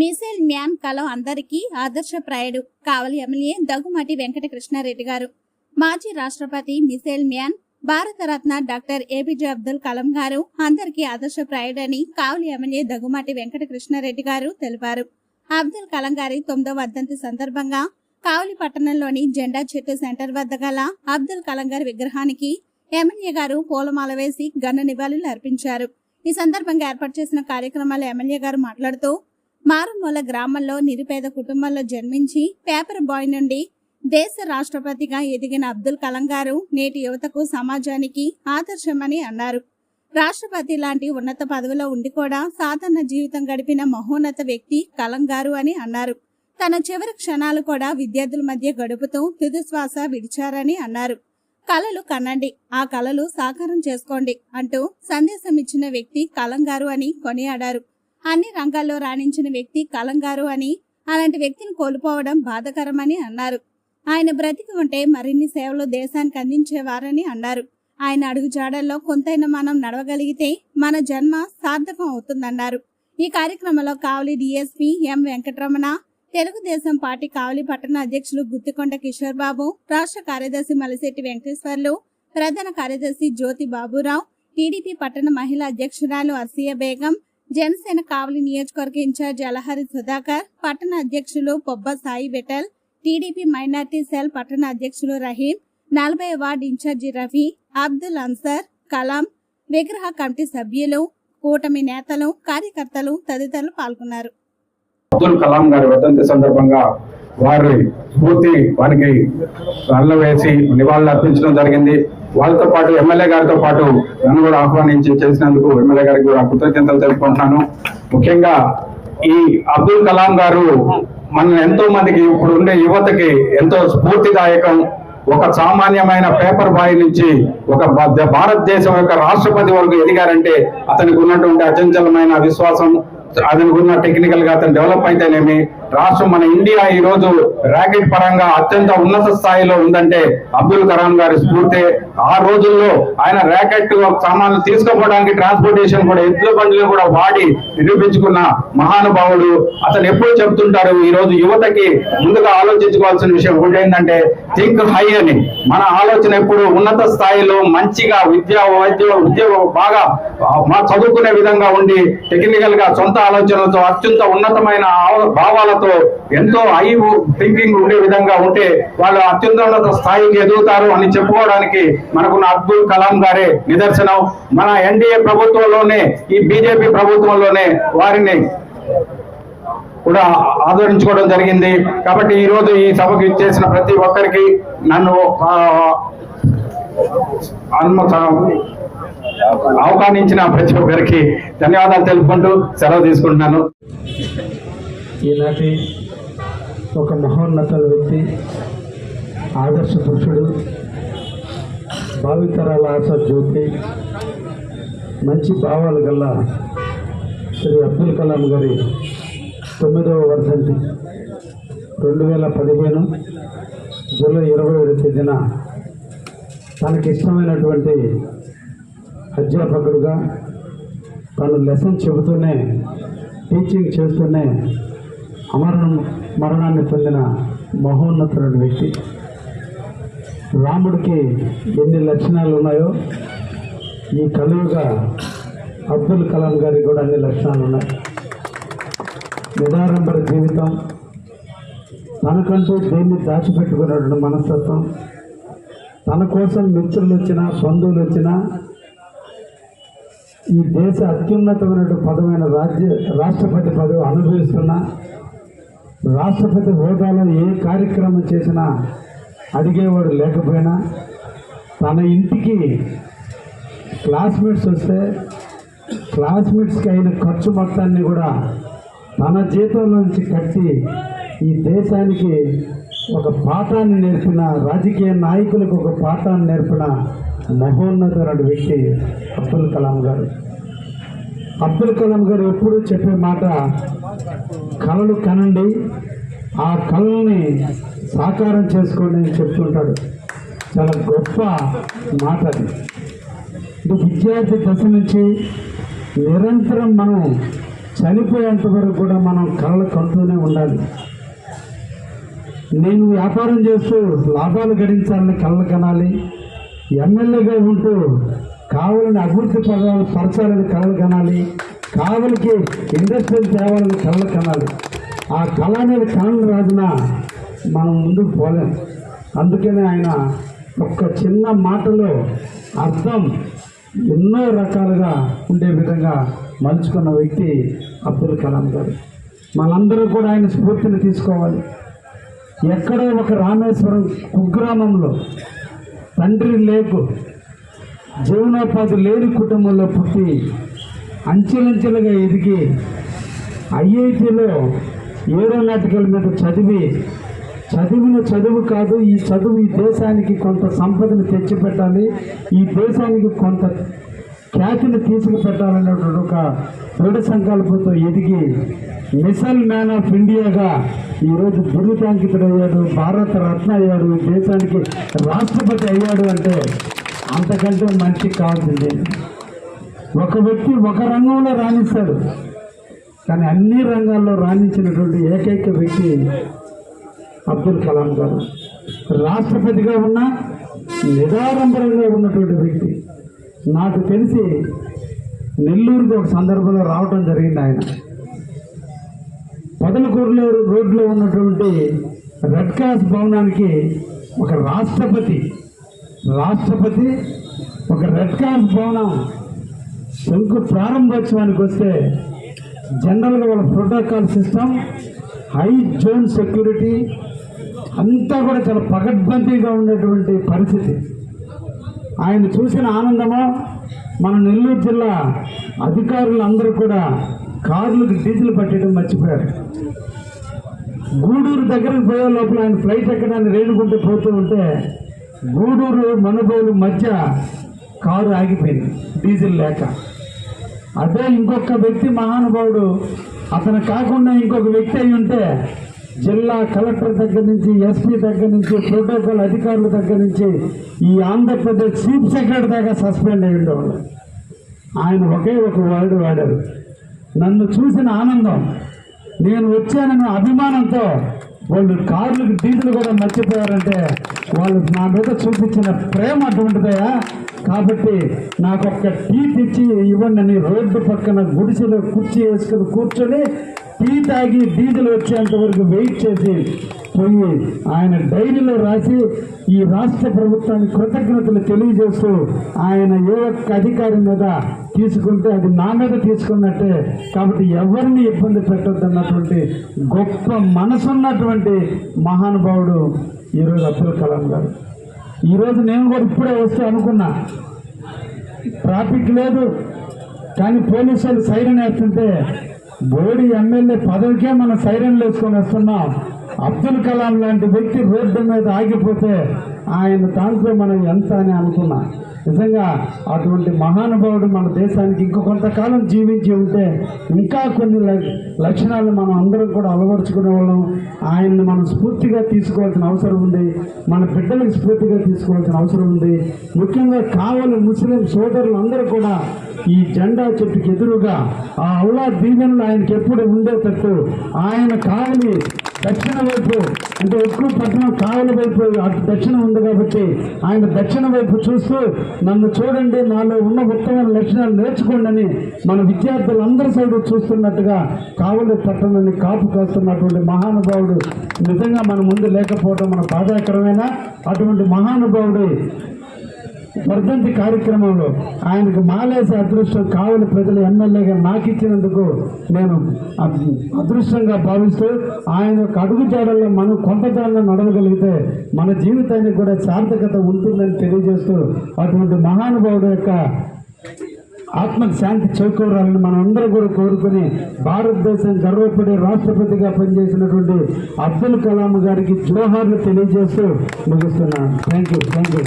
Missile man Kalam అందరికీ ఆదర్శప్రాయుడు Kavali MLA Daggumati Venkatakrishna Reddy గారు. మాజీ రాష్ట్రపతి missile man Bharat Ratna doctor APJ Abdul Kalam గారు అందరికీ ఆదర్శప్రాయుడని కావలి ఎమ్మెల్యే దగ్గుమాటి వెంకటకృష్ణారెడ్డి గారు తెలిపారు. అబ్దుల్ కలాం గారి తొమ్మిదవ వర్ధంతి సందర్భంగా కావలి పట్టణంలోని జెండా చెట్టు సెంటర్ వద్ద గల అబ్దుల్ కలాం గారి విగ్రహానికి ఎమ్మెల్యే గారు పూలమాల వేసి ఘన నివాళులు అర్పించారు. ఈ సందర్భంగా ఏర్పాటు చేసిన కార్యక్రమాల్లో ఎమ్మెల్యే గారు మాట్లాడుతూ మారుమూల గ్రామంలో నిరుపేద కుటుంబంలో జన్మించి పేపర్ బాయ్ నుండి దేశ రాష్ట్రపతిగా ఎదిగిన అబ్దుల్ కలాం గారు నేటి యువతకు సమాజానికి ఆదర్శమని అన్నారు. రాష్ట్రపతి లాంటి ఉన్నత పదవిలో ఉండి కూడా సాధారణ జీవితం గడిపిన మహోన్నత వ్యక్తి కలాం గారు అని అన్నారు. తన చివరి క్షణాలు కూడా విద్యార్థుల మధ్య గడుపుతూ తుదిశ్వాస విడిచారని అన్నారు. కలలు కనండి ఆ కలలు సాకారం చేసుకోండి అంటూ సందేశం ఇచ్చిన వ్యక్తి కలం గారు అని కొనియాడారు. అన్ని రంగాల్లో రాణించిన వ్యక్తి కలంగారు అని అలాంటి వ్యక్తిని కోల్పోవడం బాధకరమని అన్నారు. ఆయన బ్రతికి ఉంటే మరిన్ని సేవలు దేశానికి అందించేవారని అన్నారు. ఆయన అడుగు జాడల్లో కొంతైనా మనం నడవగలిగితే మన జన్మ సార్థకం అవుతుందన్నారు. ఈ కార్యక్రమంలో Kavali DSP M Venkataramana Telugu Desam party Kavali పట్టణ అధ్యక్షులు గుత్తికొండ కిషోర్ బాబు రాష్ట్ర కార్యదర్శి మలిశెట్టి వెంకటేశ్వర్లు ప్రధాన కార్యదర్శి జ్యోతి బాబురావు టీడీపీ పట్టణ మహిళా అధ్యక్షురాలు అర్సియా బేగం జనసేన కావలి నియోజకవర్గ ఇన్ఛార్జ్ అలహరి సుధాకర్ పట్టణ అధ్యక్షులు పొబ్బ సాయి బెటల్ టీడీపీ మైనార్టీ సెల్ పట్టణ అధ్యక్షులు రహీం నలభై వార్డ్ ఇన్ఛార్జి రఫీ అబ్దుల్ అన్సర్ కలాం విగ్రహ కమిటీ సభ్యులు కూటమి నేతలు కార్యకర్తలు తదితరులు పాల్గొన్నారు. అబ్దుల్ కలాం గారి వర్ధంతి సందర్భంగా వారి పూర్తి వారికి అల్ల వేసి నివాళులు అర్పించడం జరిగింది. వాళ్ళతో పాటు ఎమ్మెల్యే గారితో పాటు నన్ను కూడా ఆహ్వానించి చేసినందుకు ఎమ్మెల్యే గారికి కూడా కృతజ్ఞతలు తెలుపుకుంటున్నాను. ముఖ్యంగా ఈ అబ్దుల్ కలాం గారు మన ఎంతో మందికి ఇప్పుడు ఉండే యువతకి ఎంతో స్ఫూర్తిదాయకం. ఒక సామాన్యమైన పేపర్ బాయ్ నుంచి ఒక భారతదేశం యొక్క రాష్ట్రపతి వరకు ఎదిగారంటే అతనికి ఉన్నటువంటి అచంచలమైన విశ్వాసం అతనికి ఉన్న టెక్నికల్గా అతను డెవలప్ అయితేనేమి రాష్ట్రం మన ఇండియా ఈ రోజు ర్యాకెట్ పరంగా అత్యంత ఉన్నత స్థాయిలో ఉందంటే అబ్దుల్ కలాం గారి స్ఫూర్తి. ఆ రోజుల్లో ఆయన ర్యాకెట్ సామాన్లు తీసుకోపోవడానికి ట్రాన్స్పోర్టేషన్ కూడా ఎద్దుల బండ్లు కూడా వాడి నిరూపించుకున్న మహానుభావుడు. అతను ఎప్పుడు చెప్తుంటారు ఈ రోజు యువతకి ముందుగా ఆలోచించుకోవాల్సిన విషయం ఒకటి ఏంటంటే థింక్ హై అని. మన ఆలోచన ఎప్పుడు ఉన్నత స్థాయిలో మంచిగా విద్య వైద్య ఉద్యోగం బాగా చదువుకునే విధంగా ఉండి టెక్నికల్గా సొంత ఆలోచనలతో అత్యంత ఉన్నతమైన ఆవ- వాళ్ళతో ఎంతో హై థింకింగ్ ఉండే విధంగా ఉంటే వాళ్ళు అత్యున్నత స్థాయికి ఎదుగుతారు అని చెప్పుకోవడానికి మనకున్న అబ్దుల్ కలాం గారే నిదర్శనం. మన ఎన్డీఏ ప్రభుత్వంలోనే ఈ బీజేపీ ప్రభుత్వంలోనే వారిని కూడా ఆదరించుకోవడం జరిగింది. కాబట్టి ఈ రోజు ఈ సభకు ఇచ్చేసిన ప్రతి ఒక్కరికి నన్ను ఆ, ఆహ్వానించిన ప్రతి ఒక్కరికి ధన్యవాదాలు తెలుపుకుంటూ సెలవు తీసుకుంటున్నాను. ఈనాటి ఒక మహోన్నత వ్యక్తి ఆదర్శ పురుషుడు భావితరాల ఆశ జ్యోతి మంచి భావాలు గల శ్రీ అబ్దుల్ కలాం గారి తొమ్మిదవ వర్ధంతి. రెండు వేల పదిహేను జూలై ఇరవై ఏడు తేదీన తనకి ఇష్టమైనటువంటి అధ్యాపకుడుగా తను లెసన్ చెబుతూనే టీచింగ్ చేస్తూనే అమరణం మరణాన్ని పొందిన మహోన్నతుడు వ్యక్తి. రాముడికి ఎన్ని లక్షణాలు ఉన్నాయో ఈ కలియుగ అబ్దుల్ కలాం గారికి కూడా అన్ని లక్షణాలు ఉన్నాయి. నిదారంబర జీవితం తనకంటూ దేన్ని దాచిపెట్టుకున్నటువంటి మనస్తత్వం తన కోసం మిత్రులు వచ్చినా బంధువులు వచ్చినా ఈ దేశ అత్యున్నతమైనటువంటి పదమైన రాజ్య రాష్ట్రపతి పదవి అనుభవిస్తున్న రాష్ట్రపతి హోదాలో ఏ కార్యక్రమం చేసినా అడిగేవాడు లేకపోయినా తన ఇంటికి క్లాస్మేట్స్ వస్తే క్లాస్మేట్స్కి అయిన ఖర్చు మొత్తాన్ని కూడా తన జీతం నుంచి కట్టి ఈ దేశానికి ఒక పాఠాన్ని నేర్పిన రాజకీయ నాయకులకు ఒక పాఠాన్ని నేర్పిన మహోన్నతమైన వ్యక్తి అబ్దుల్ కలాం గారు. అబ్దుల్ కలాం గారు ఎప్పుడూ చెప్పే మాట కళలు కనండి. ఆ కళల్ని సాకారం చేసుకోండి అని చెప్తుంటాడు. చాలా గొప్ప మాట అది. ఇది విద్యార్థి దశ నుంచి నిరంతరం మనం చనిపోయేంత వరకు కూడా మనం కళలు కంటూనే ఉండాలి. నేను వ్యాపారం చేస్తూ లాభాలు గడించాలని కళ్ళ కనాలి. ఎమ్మెల్యేగా ఉంటూ కావాలని అభివృద్ధి పదాలు పరచాలని కళలు కనాలి. కావలికి ఇండస్ట్రియల్ తేవాలని కళలు కనాలి. ఆ కళ అనేది కళలు రాజున మనం ముందుకు పోలేం. అందుకనే ఆయన ఒక్క చిన్న మాటలో అర్థం ఎన్నో రకాలుగా ఉండే విధంగా మలుచుకున్న వ్యక్తి అబ్దుల్ కలాం గారు. మనందరూ కూడా ఆయన స్ఫూర్తిని తీసుకోవాలి. ఎక్కడో ఒక రామేశ్వరం కుగ్రామంలో తండ్రి లేకు జీవనోపాధి లేని కుటుంబంలో పుట్టి అంచెలంచెలుగా ఎదిగి ఐఐటిలో ఏరోనాటికల్ మీద చదివి చదివిన చదువు కాదు ఈ చదువు ఈ దేశానికి కొంత సంపదను తెచ్చిపెట్టాలి ఈ దేశానికి కొంత ఖ్యాతిని తీసుకుపెట్టాలనేటువంటి ఒక దృఢ సంకల్పంతో ఎదిగి మిసైల్ మ్యాన్ ఆఫ్ ఇండియాగా ఈరోజు దుర్వితాంకితుడయ్యాడు భారత రత్న అయ్యాడు ఈ దేశానికి రాష్ట్రపతి అయ్యాడు అంటే అంతకంటే మంచి కావాల్సిందే ఒక వ్యక్తి ఒక రంగంలో రాణిస్తాడు. కానీ అన్ని రంగాల్లో రాణించినటువంటి ఏకైక వ్యక్తి అబ్దుల్ కలాం గారు. రాష్ట్రపతిగా ఉన్న నిదారంభరంగా ఉన్నటువంటి వ్యక్తి. నాకు తెలిసి నెల్లూరుకి ఒక సందర్భంలో రావటం జరిగింది ఆయన. పదలకూరులో రోడ్లో ఉన్నటువంటి రెడ్ క్రాస్ భవనానికి ఒక రాష్ట్రపతి రాష్ట్రపతి ఒక రెడ్ క్రాస్ భవనం శంకు ప్రారంభోత్సవానికి వస్తే జనరల్గా వాళ్ళ protocol system high zone security అంతా కూడా చాలా పగడ్బందీగా ఉండేటువంటి పరిస్థితి. ఆయన చూసిన ఆనందము మన నెల్లూరు జిల్లా అధికారులందరూ కూడా కార్లకు డీజిల్ పట్టడం మర్చిపోయారు. గూడూరు దగ్గరకు పోయే లోపల ఆయన ఫ్లైట్ ఎక్కడానికి రేణుకుంటూ పోతూ ఉంటే గూడూరు మనుబోలు మధ్య కారు ఆగిపోయింది డీజిల్ లేక. అదే ఇంకొక వ్యక్తి మహానుభావుడు. అతను కాకుండా ఇంకొక వ్యక్తి అయి ఉంటే జిల్లా కలెక్టర్ దగ్గర నుంచి ఎస్పీ దగ్గర నుంచి ప్రోటోకాల్ అధికారుల దగ్గర నుంచి ఈ ఆంధ్రప్రదేశ్ చీఫ్ సెక్రటరీ దాకా సస్పెండ్ అయ్యి ఉండేవాళ్ళు ఆయన ఒకే ఒక వర్డ్ వాడారు. నన్ను చూసిన ఆనందం నేను వచ్చానన్న అభిమానంతో వాళ్ళు కార్లకు డీజిల్ కూడా మర్చిపోయారంటే వాళ్ళు నా మీద చూపించిన ప్రేమ అటువంటిదయా? కాబట్టి నాకు ఒక టీ తెచ్చి ఇవ్వండి అని రోడ్డు పక్కన గుడిసెలో కుర్చీ వేసుకుని కూర్చొని టీ తాగి డీజిల్ వచ్చేంత వరకు వెయిట్ చేసి పోయి ఆయన డైరీలో రాసి ఈ రాష్ట్ర ప్రభుత్వానికి కృతజ్ఞతలు తెలియజేస్తూ ఆయన ఏ ఒక్క అధికారి మీద తీసుకుంటే అది నా మీద తీసుకున్నట్టే. కాబట్టి ఎవరిని ఇబ్బంది పెట్టొద్దన్నటువంటి గొప్ప మనసున్నటువంటి మహానుభావుడు ఈరోజు అబ్దుల్ కలాం గారు. ఈరోజు నేను కూడా ఇప్పుడే వస్తే అనుకున్నా. ట్రాఫిక్ లేదు. కానీ పోలీసు వాళ్ళు సైరన్ వేస్తుంటే బోడి ఎమ్మెల్యే పదవికే మనం సైరన్లు వేసుకొని వస్తున్నాం. అబ్దుల్ కలాం లాంటి వ్యక్తి రోడ్డు మీద ఆగిపోతే ఆయన దాంట్లో మనం ఎంత అని అనుకున్నాం. నిజంగా అటువంటి మహానుభావుడు మన దేశానికి ఇంకో కొంతకాలం జీవించి ఉంటే ఇంకా కొన్ని లక్షణాలు మనం అందరం కూడా అలవరుచుకునే వాళ్ళం. ఆయన్ని మనం స్ఫూర్తిగా తీసుకోవాల్సిన అవసరం ఉంది. మన బిడ్డలకు స్ఫూర్తిగా తీసుకోవాల్సిన అవసరం ఉంది. ముఖ్యంగా కావలి ముస్లిం సోదరులు అందరూ కూడా ఈ జెండా చెట్టుకి ఎదురుగా ఆ అల్లా దీవెనలు ఆయనకి ఎప్పుడు ఉండేటట్టు ఆయన కావలి దక్షిణ వైపు అంటే ఎక్కువ పట్టణం కావల వైపు అటు దక్షిణం ఉంది కాబట్టి ఆయన దక్షిణ వైపు చూస్తూ నన్ను చూడండి నాలో ఉన్న ఉత్తమైన లక్షణాలు నేర్చుకోండి అని మన విద్యార్థులందరి సైడు చూస్తున్నట్టుగా కావలి పట్టణాన్ని కాపు కాస్తున్నటువంటి మహానుభావుడు నిజంగా మన ముందు లేకపోవడం మన బాధాకరమైన? అటువంటి మహానుభావుడు వర్ధంతి కార్యక్రమంలో ఆయనకు మాలేసే అదృష్టం కావలి ప్రజలు ఎమ్మెల్యేగా నాకు ఇచ్చినందుకు నేను అద్- అదృష్టంగా భావిస్తూ ఆయన యొక్క అడుగుజాడల్లో మనం కొంతకాలంలో నడవగలిగితే మన జీవితానికి కూడా సార్థకత ఉంటుందని తెలియజేస్తూ అటువంటి మహానుభావుడు యొక్క ఆత్మకు శాంతి చేకూరాలని మనం అందరూ కూడా కోరుకుని భారతదేశం గర్వపడి రాష్ట్రపతిగా పనిచేసినటువంటి అబ్దుల్ కలాం గారికి జోహార్లు తెలియజేస్తూ ముగిస్తున్నాను. Thank you thank you